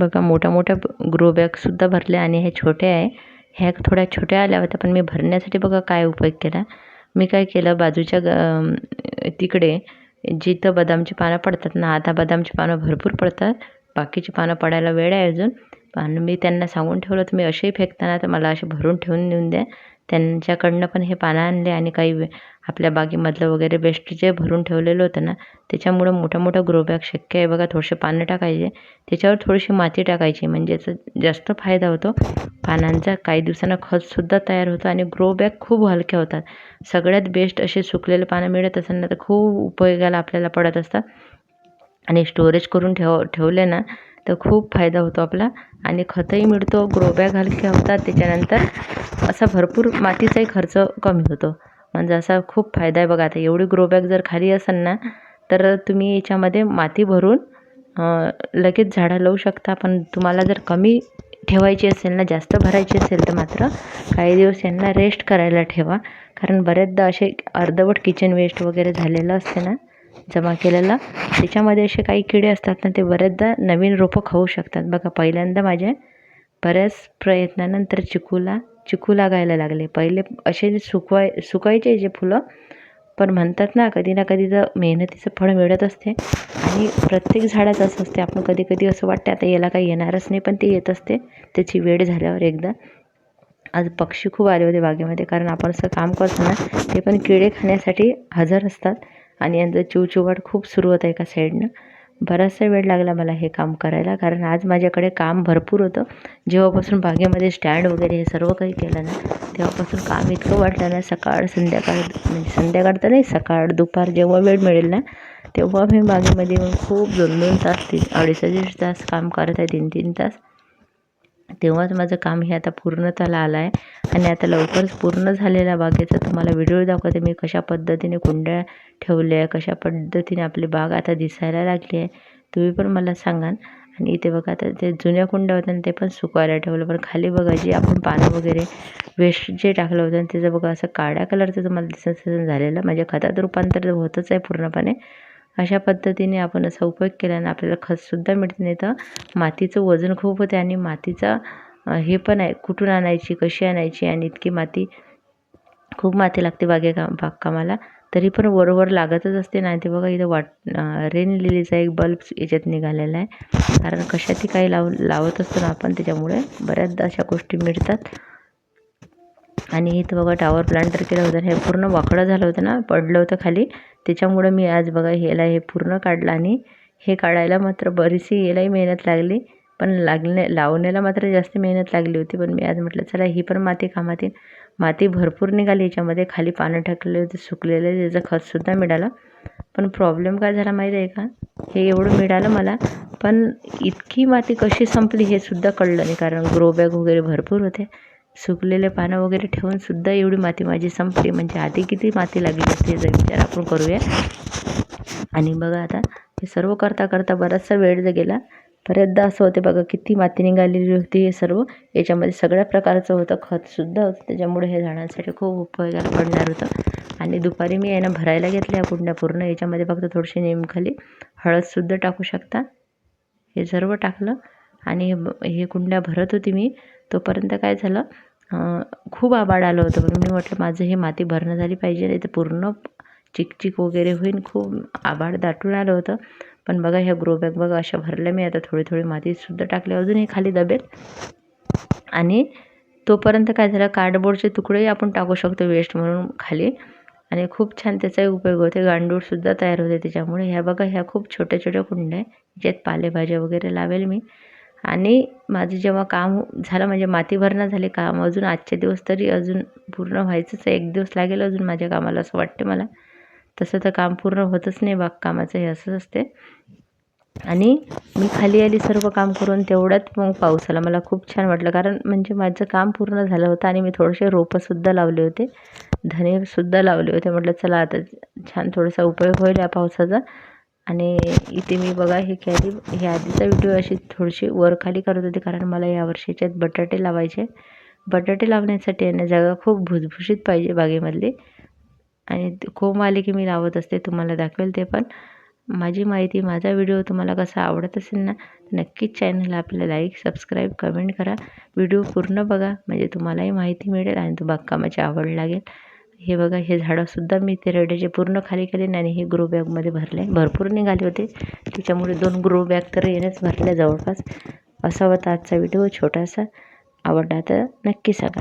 बघा मोठ्या मोठ्या ग्रो बॅगसुद्धा भरल्या आणि हे छोट्या आहे. ह्या थोड्या छोट्या आल्या होत्या पण मी भरण्यासाठी बघा काय उपयोग केला. मी काय केलं बाजूच्या ग तिकडे जिथं बदामची पानं पडतात ना आता बदामची पानं भरपूर पडतात. बाकीची पानं पडायला वेळ आहे अजून. पण मी त्यांना सांगून ठेवलं तुम्ही असेही फेकताना तर मला असे भरून ठेवून देऊन द्या. त्यांच्याकडनं पण हे पानं आणले आणि काही आपल्या बागेमधलं वगैरे वेस्ट जे भरून ठेवलेलं होतं ना त्याच्यामुळं मोठा मोठा ग्रोबॅग शक्य आहे. बघा थोडेसे पानं टाकायचे. त्याच्यावर थोडीशी माती टाकायची. म्हणजे याचा जास्त फायदा होतो. पानांचा काही दिवसांना खतसुद्धा तयार होतो आणि ग्रोबॅग खूप हलक्या होतात. सगळ्यात बेस्ट असे सुकलेले पानं मिळत असेल ना तर खूप उपयोगाला आपल्याला पडत असतात. आणि स्टोरेज करून ठेव ठेवले ना तर खूप फायदा होतो आपला. आणि खतही मिळतो ग्रोबॅग हलक्या होतात त्याच्यानंतर असा भरपूर मातीचाही खर्च कमी होतो. म्हणजे असा खूप फायदा आहे बघा आता एवढी ग्रोबॅग जर खाली असेल ना तर तुम्ही याच्यामध्ये माती भरून लगेच झाडं लावू शकता. पण तुम्हाला जर कमी ठेवायची असेल ना जास्त भरायची असेल तर मात्र काही दिवस यांना रेस्ट करायला ठेवा. कारण बऱ्याचदा असे अर्धवट किचन वेस्ट वगैरे झालेलं असते ना जमा केलेला. त्याच्यामध्ये असे काही किडे असतात ना ते बऱ्याचदा नवीन रोपं खाऊ शकतात. बघा पहिल्यांदा माझ्या बऱ्याच प्रयत्नानंतर चिकूला चिकू लागायला लागले. पहिले असे सुकवाय सुकायचे जे फुलं पण म्हणतात ना कधी ना कधी तर मेहनतीचं फळ मिळत असते. आणि प्रत्येक झाडाचं असं असते. आपण कधी कधी असं वाटते आता याला काही येणारच नाही पण ते येत असते. त्याची वेळ झाल्यावर एकदा. आज पक्षी खूप आले होते बागेमध्ये कारण आपण असं काम करतो ना ते पण किडे खाण्यासाठी हजर असतात. आणि यांचं चिवचिवाट खूप सुरू होतं एका साईडनं. बराचसा वेळ लागला मला हे काम करायला कारण आज माझ्याकडे काम भरपूर होतं. जेव्हापासून बागेमध्ये स्टँड वगैरे हे सर्व काही केलं ना तेव्हापासून काम इतकं वाटलं ना सकाळ संध्याकाळ म्हणजे संध्याकाळ तर नाही सकाळ दुपार जेव्हा वेळ मिळेल ना तेव्हा मी बागेमध्ये खूप दोन दोन तास तीन अडीच अडीच तास काम करत आहे तीन तीन तास. तेव्हाच माझं काम हे आता पूर्णताला आलं आहे आणि आता लवकरच पूर्ण झालेल्या बागेचं तुम्हाला व्हिडिओ दाखवते. मी कशा पद्धतीने कुंड्या ठेवल्या कशा पद्धतीने आपली बाग आता दिसायला लागली आहे तुम्ही पण मला सांगाल. आणि इथे बघा आता ते जुन्या कुंड्या होत्या ते पण सुकवायला ठेवलं. पण खाली बघा जे आपण पानं वगैरे वेस्ट जे टाकलं होतं त्याचं बघा असं काळ्या कलरचं तुम्हाला दिसत झालेलं. म्हणजे खतात रूपांतर होतच आहे पूर्णपणे. अशा पद्धतीने आपण असा उपयोग केल्यानं आपल्याला खतसुद्धा मिळते. नाही तर मातीचं वजन खूप होते आणि मातीचा हे पण आहे कुठून आणायची कशी आणायची आणि इतकी माती खूप माती लागते बागेकाम बागकामाला. तरी पण वरवर लागतच असते नाही ते बघा इथं वाट रेन लिलीचा एक बल्ब याच्यात निघालेला आहे. कारण कशातही काही लाव लावत असतो ना आपण त्याच्यामुळे बऱ्याचदा अशा गोष्टी मिळतात. आणि इथं बघा टावर प्लांटर केलं होतं. हे पूर्ण वाकडं झालं होतं ना पडलं होतं खाली. त्याच्यामुळं मी आज बघा ह्याला हे पूर्ण काढलं आणि हे काढायला मात्र बरीचशी यालाही मेहनत लागली. पण लागणे लावण्याला मात्र जास्त मेहनत लागली होती. पण मी आज म्हटलं चला ही पण माती कामात येईल माती भरपूर निघाली. याच्यामध्ये खाली पानं टाकलेले होते सुकलेले त्याचं खतसुद्धा मिळालं. पण प्रॉब्लेम काय झाला माहीत आहे का? हे एवढं मिळालं मला. पण इतकी माती कशी संपली हे सुद्धा कळलं नाही. कारण ग्रो बॅग वगैरे भरपूर होते. सुकलेले पानं वगैरे ठेवूनसुद्धा एवढी माती माझी संपली. म्हणजे आधी किती माती लागली असते याचा विचार आपण करूया. आणि बघा आता हे सर्व करता करता बराचसा वेळ जर गेला बऱ्याचदा असं होते बघा किती माती निघालेली होती हे सर्व. याच्यामध्ये सगळ्या प्रकारचं होतं खतसुद्धा होतं. त्याच्यामुळे हे झाडांसाठी खूप उपयोगाला पडणार होतं. आणि दुपारी मी यानं भरायला घेतल्या कुंड्या पूर्ण. याच्यामध्ये फक्त थोडीशी नेमखाली हळदसुद्धा टाकू शकता. हे सर्व टाकलं. आणि हे कुंड्या भरत होती मी. तोपर्यंत काय झालं खूप आबाड आलं होतं. म्हणून मी म्हटलं माझं हे माती भरणं झाली पाहिजे नाही तर पूर्ण चिकचिक वगैरे होईन. खूप आबाड दाटून आलं होतं. पण बघा ह्या ग्रो बॅग बघा अशा भरल्या. मी आता थोडी थोडी मातीसुद्धा टाकली. अजूनही खाली दबेल. आणि तोपर्यंत काय झालं कार्डबोर्डचे तुकडेही आपण टाकू शकतो वेस्ट म्हणून खाली. आणि खूप छान त्याचाही उपयोग होते. गांडूळसुद्धा तयार होते त्याच्यामुळे. ह्या बघा ह्या खूप छोट्या छोट्या कुंड्या आहे ज्यात पालेभाज्या वगैरे लावेल मी. आणि माझं जेव्हा काम झालं म्हणजे माती भरणं झाले काम अजून आजचे दिवस तरी अजून पूर्ण व्हायचंच आहे. एक दिवस लागेल अजून माझ्या कामाला असं वाटते मला. तसं तर काम पूर्ण होतच नाही बागकामाचं हे असंच असते आणि मी खाली आली सर्व काम करून तेवढ्यात मग पाऊस आला. मला खूप छान वाटलं. कारण म्हणजे माझं काम पूर्ण झालं होतं आणि मी थोडेसे रोपंसुद्धा लावले होते. धनेसुद्धा लावले होते. म्हटलं चला आता छान थोडासा उपयोग होईल या पावसाचा. आणि इथे मी बघा हे कॅरी हे आधीचा व्हिडिओ अशी थोडीशी वर खाली करत होते कारण मला या वर्षीच्यात बटाटे लावायचे. बटाटे लावण्यासाठी यांना जागा खूप भुसभुशीत पाहिजे बागेमधली. आणि कोंब आले की मी लावत असते तुम्हाला दाखवेल ते पण. माझी माहिती माझा व्हिडिओ तुम्हाला कसा आवडत असेल ना नक्कीच चॅनलला आपलं लाईक सबस्क्राईब कमेंट करा. व्हिडिओ पूर्ण बघा म्हणजे तुम्हालाही माहिती मिळेल आणि तो बागकामाची आवड लागेल. हे बघा हे झाडंसुद्धा मी ते रेड्याचे पूर्ण खाली केले आणि हे ग्रो बॅगमध्ये भरले. भरपूर निघाले होते. त्याच्यामुळे दोन ग्रो बॅग तर येणंच भरल्या जवळपास. असा होता आजचा व्हिडिओ छोटासा आवडला तर नक्की सांगा.